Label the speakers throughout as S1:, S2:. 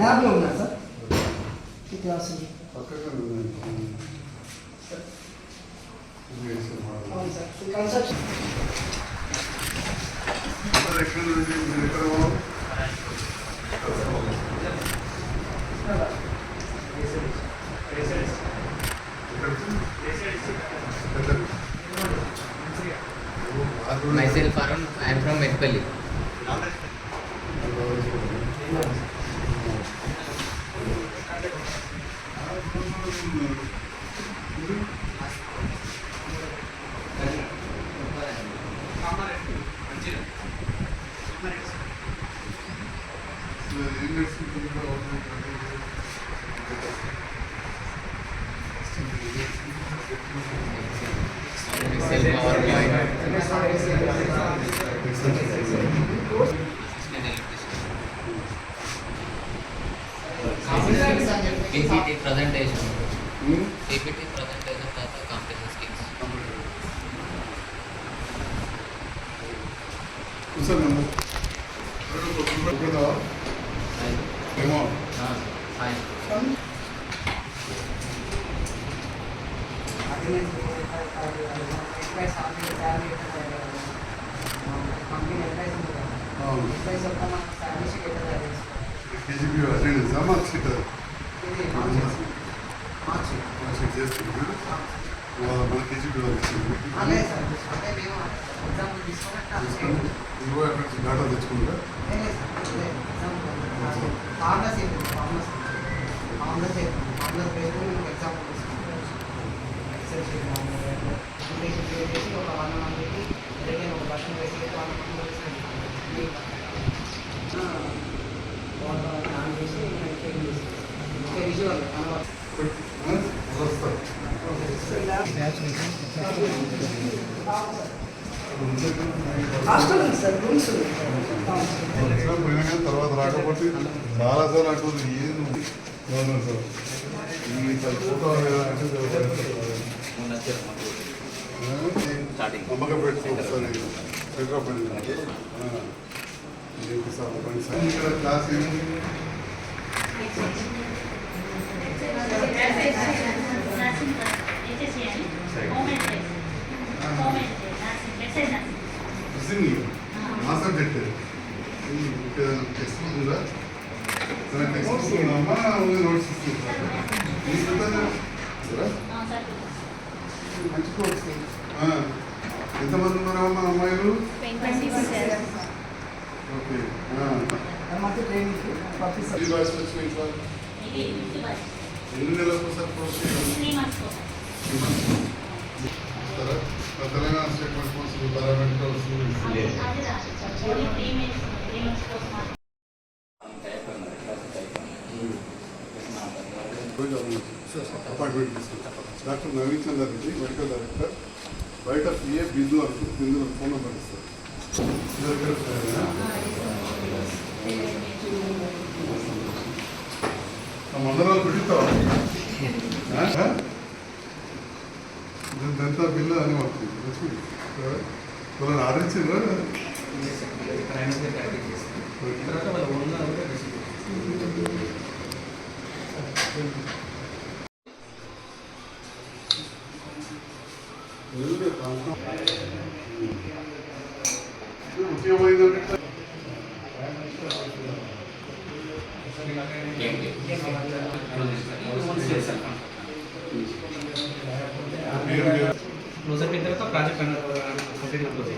S1: ల్యాబ్లో ఉన్నా సార్ ఈ క్లాస్
S2: పక్కగా ఉన్నాయి.
S1: అవును
S3: sir PPT presentation.
S2: Hmm?
S3: PPT presentation का था computer skills.
S2: उसमें नंबर. उसमें
S3: दवा. हाँ. हाँ.
S1: కంపెనీ ఎంప్లాయీస్ ఎంప్లాయీస్ యొక్క మన శాలరీ షీట్ ఎట్లా తయారు చేస్తాం
S2: కేజీబీ అటెండెన్స్ మార్క్ షీట్
S1: ఇది మార్చి మార్చి
S2: మార్క్ షీట్ చేస్తున్నా మన కేజీబీ వాళ్ళు ఇచ్చింది
S1: అదే. సార్ అంటే మేము ఎగ్జాంపుల్ తీసుకున్నట్టు
S2: తీసుకొని ఇదిగో అక్కడ నుంచి డేటా తెచ్చుకుంటా
S1: ఫార్మస్ ఏంటి ఫార్మస్ ఫార్మస్ ఫార్మస్
S2: తర్వాత రాకపోతే చాలా సార్లు అంటుంది ఏది నువ్వు గవర్నమెంట్ సార్? ఈ ఫోటో నమ్మకం పెట్టుకో ఒకసారి సెంటర్ పని ఏంటి సార్ పని సార్ ఇక్కడ క్లాస్ ఏమి సింగ్ మా సబ్జెక్ట్ ఇక్కడ టెక్స్ట్ బుక్ ఉందా తన టెక్స్ట్ బుక్ ఉందమ్మా ఓన్లీ నోట్స్ ఇస్తుందా నీకు ఉందా? సరే? మంచి కోర్స్ ఆ. ఎంతమంది ఉన్నారమ్మా అమ్మాయిలు ఓకే ఆ.
S1: మంచి ట్రైనింగ్ పంపిస్తారు
S2: ఈ భాష వచ్చిన ఇట్లా ఎన్ని నెలలకు ఒకసారి కోర్స్ చేయాలి? సరే? మన Telangana state responsible paramedical appointment తీసుకుంటాం doctor Naveen Chandar Reddy medical director. బయట పిఏ బిందు అంటుంది బిందు అని ఫోన్ నెంబర్ ఇస్తారు. మందరాలు పెడతావా ఇదంతా బిల్లు అని మాకు వాళ్ళని ఆడించిందా ముఖ్యమైనదంటే
S4: క్లోజర్ అయిన తర్వాత ప్రాజెక్ట్ కంప్లీట్ క్లోజ్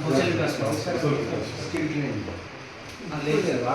S4: సోషల్ లేదు
S2: ఇక్కడ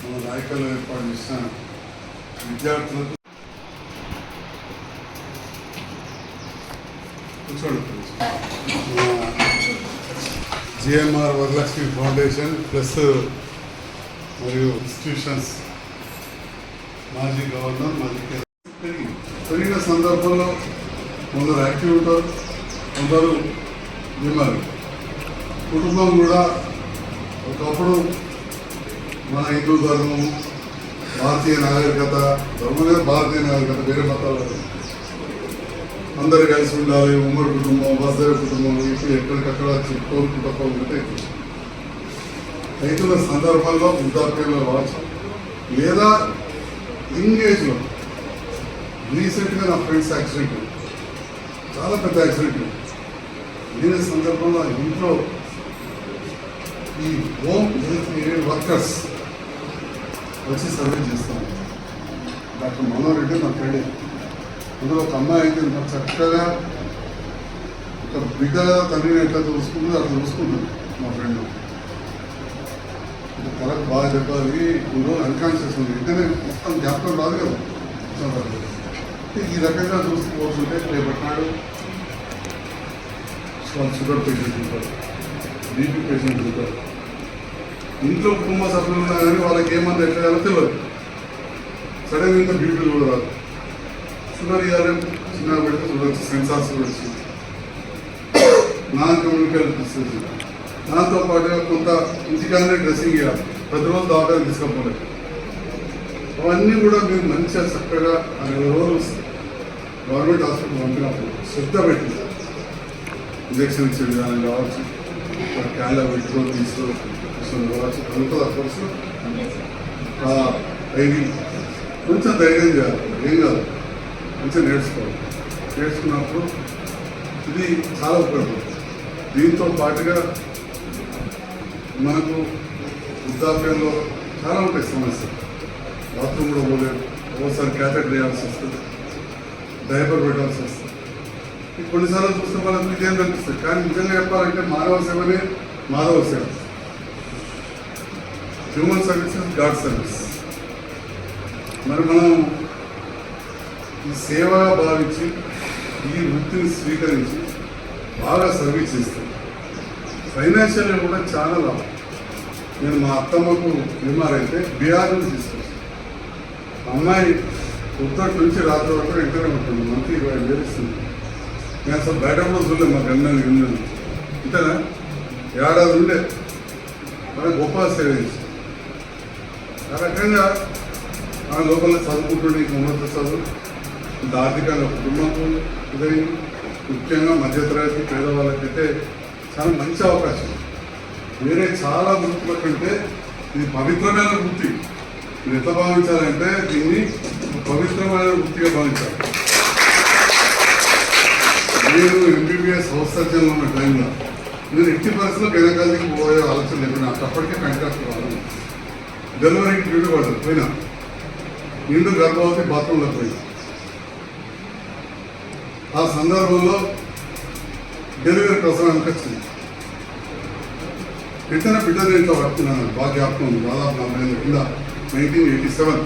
S4: మన
S2: నాయకులు ఏర్పాటు చేసిన విద్యార్థులకు కూర్చోండి జిఎంఆర్ వరలక్ష్మి ఫౌండేషన్ ప్లస్ మరియు ఇన్స్టిట్యూషన్స్ మాజీ గవర్నర్ మాజీ కేంద్ర పెరిగిన సందర్భంలో కొందరు యాక్టివ్ ఉంటారు కొందరు విమరు కుటుంబం కూడా ఒకప్పుడు మన హిందూ ధర్మం భారతీయ నాగరికత ధర్మమే భారతీయ నాగరికత వేరే మతాలు అందరు కలిసి ఉండాలి ఉమ్మడి కుటుంబం వసుదేవ కుటుంబం ఇప్పుడు ఎక్కడికక్కడ కోరుకుంటూ ఉంటే రైతుల సందర్భంలో వృద్ధాప్యంలో వాచం లేదా ఇంగేజ్లో రీసెంట్గా నా ఫ్రెండ్స్ యాక్సిడెంట్ చాలా పెద్ద యాక్సిడెంట్ దీని సందర్భంలో ఇంట్లో ఈ హోమ్ హెల్త్ వర్కర్స్ వచ్చి సర్వీస్ చేస్తాను. డాక్టర్ మనోహర్ రెడ్డి నా ఫ్రెండ్ అందులో ఒక అమ్మాయి అయితే ఇంత చక్కగా ఒక బిడ్డ తండ్రిని ఎట్లా చూసుకుంటుందో అట్లా చూసుకుంటుంది మా ఫ్రెండ్. ఇది బాగా చెప్పాలి ఇప్పుడు అన్కాన్షియస్ ఉంది. వెంటనే మొత్తం జ్ఞాపకం రాదు కదా. ఈ రకంగా చూసుకోవాల్సింటే పోతుంటే వాళ్ళు షుగర్ పేషెంట్ ఉంటారు. బీపీ పేషెంట్ ఉంటారు. ఇంట్లో కుటుంబ సభ్యులు ఉన్నా కానీ వాళ్ళకి ఏమన్నా ఎట్లా చేయాలో తెలియదు సడన్ ఇంత బీపీ కూడా రాదు షుగర్ ఇవ్వాలంటే చిన్న పెడితే చూడొచ్చు సెన్సార్స్ కూడా నాన్ కమ్యూనికేట్ డిసీజ్ దాంతో పాటుగా కొంత ఇంటికానే డ్రెస్సింగ్ ఇవ్వాలి. ప్రతిరోజు దాకా తీసుకోపోలేదు అవన్నీ కూడా మీరు మంచిగా చక్కగా ఆ నెల రోజులు గవర్నమెంట్ హాస్పిటల్ పంపినప్పుడు శ్రద్ధ పెట్టింది ఇంజక్షన్ ఇచ్చే విధానం కావచ్చు క్యాలో పెట్టుకో తీసుకోవచ్చు కావచ్చు ఉంటుంది ఐడి కొంచెం ధైర్యం చేయాలి. ఏం కాదు. కొంచెం నేర్చుకోవాలి. నేర్చుకున్నప్పుడు ఇది చాలా ఉపయోగపడుతుంది. దీంతో పాటుగా మనకు వృద్ధాప్యంలో చాలా ఉంటాయి సమస్యలు. బాత్రూమ్ కూడా పోలేదు ఒకసారి క్యాథెటర్ వేయాల్సి వస్తుంది. డైపర్ పెట్టాల్సి వస్తుంది. కొన్నిసార్లు చూస్తే మనకు ఇదేం కనిపిస్తుంది? కానీ నిజంగా చెప్పాలంటే మానవ సేవనే మాధవ సేవ. హ్యూమన్ సర్వీసెస్ గాడ్ సర్వీస్ మరి మనం ఈ సేవగా భావించి ఈ వృత్తిని స్వీకరించి బాగా సర్వీస్ చేస్తాం. ఫైనాన్షియల్గా కూడా చాలా లాభం. నేను మా అత్తమ్మకు బీమార్ అయితే బీహార్ నుంచి తీసుకొచ్చాను. అమ్మాయి ఉత్తర నుంచి రాత్రి వరకు వెంటనే ఉంటుంది. మంత్లీ ఇరవై ఐదు వేలు ఇస్తుంది. నేను అసలు బయట కూడా చూడలేదు మా గందని గిన్నెలు ఇంతేనా? ఏడాది ఉండే. మరి గొప్ప సేవ చేసి ఆ రకంగా ఆ లోపల చదువుకుంటుండే ఉన్నత చదువు ఇంత ఆర్థికంగా ఉదయం ముఖ్యంగా మధ్యతరగతి పేదవాళ్ళకైతే చాలా మంచి అవకాశం. వేరే చాలా వృత్తుల కంటే ఇది పవిత్రమైన వృత్తి. ఎంత ఎట్లా భావించాలంటే దీన్ని పవిత్రమైన వృత్తిగా భావించాలి. నేను ఎంబీబీఎస్ హౌస్ ఉన్న టైంలో నేను ఎట్టి పరిస్థితుల్లో వెనకాలకి పోయే ఆలోచన లేదు నాకు అప్పటికే కంటాక్ట్ కావాలి. డెలివరీకి డ్యూటీ పడదు పోయినా. నిండు గర్భవతి బాత్రూంలో పోయినా ఆ సందర్భంలో డెలివరీ కోసం వచ్చింది. వెంటనే బిడ్డలు ఇంట్లో పట్టుకున్నాను. బాగా జ్ఞాపకం ఉంది దాదాపు నలభై ఐదు కింద నైన్టీన్ ఎయిటీ సెవెన్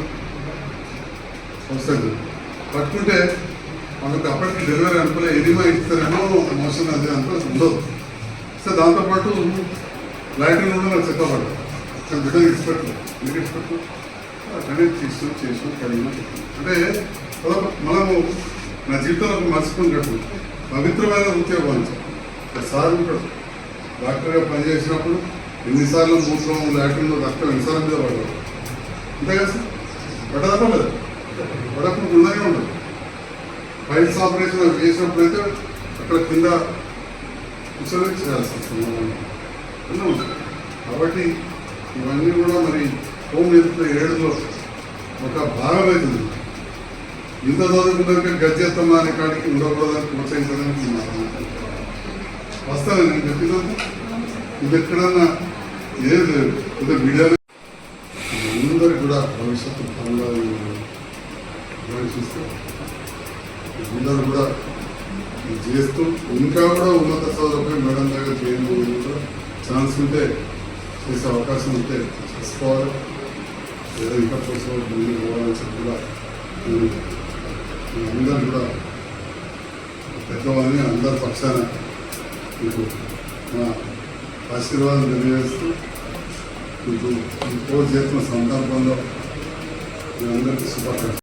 S2: వస్తుంది పట్టుకుంటే మనకు అప్పటికి డెలివరీ అనుకునే ఎదిమా ఇస్తారేమో మోషన్ అది అంతా ఉండదు సో దాంతోపాటు లైటింగ్ కూడా నాకు చెప్పబడ్డా కానీ బిడ్డలు ఇచ్చిపెట్టు ఎందుకు ఇచ్చిపెట్టు? అక్కడే తీసు చేసుకుని కలిగిన అంటే అదొక- మనము నా జీవితంలో మర్చిపోయినట్టు పవిత్రమైన ఉద్యోగం భావించాలి సార్ ఉంటాడు. డాక్టర్గా పనిచేసినప్పుడు ఎన్నిసార్లు మూత్రం లేకుండా రక్తం ఎన్నిసార్లు మీద పడ్డాడు. అంతే కదా సార్? పడదా లేదు పడకుండా ఉండనే ఉండదు. ఫైల్స్ ఆపరేషన్ అవి చేసినప్పుడు అయితే అక్కడ కింద కూర్చొని చేయాల్సి వస్తుంది అన్నీ ఉంటాయి. కాబట్టి ఇవన్నీ కూడా మరి హోమ్ హెల్త్ ఏడులో ఒక భాగం అవుతుంది ఇంత చదువుకున్నాక గజ్జెత్తమా అనే కాడికి ఉండకూడదని ప్రోత్సహించడానికి వస్తాను నేను చెప్పినంత ఇది ఎక్కడన్నా ఏది లేదు. కొద్దిగా మీడియాలో అందరికి కూడా భవిష్యత్తు పరంగా ఆలోచిస్తే అందరూ కూడా చేస్తూ ఇంకా కూడా ఉన్నత చదువులపై మేడం దగ్గర చేయడం కూడా ఛాన్స్ ఉంటే చేసే అవకాశం ఉంటే చేసుకోవాలి ఏదో ఇంకా కోసం ముందుకు పోవాలని చెప్పి కూడా మీ అందరూ కూడా పెద్దవాళ్ళని అందరి పక్షాన మీకు మా ఆశీర్వాదం తెలియజేస్తూ మీకు ఈ కోర్సు చేస్తున్న సందర్భంలో మీ అందరికీ శుభాకాంక్షలు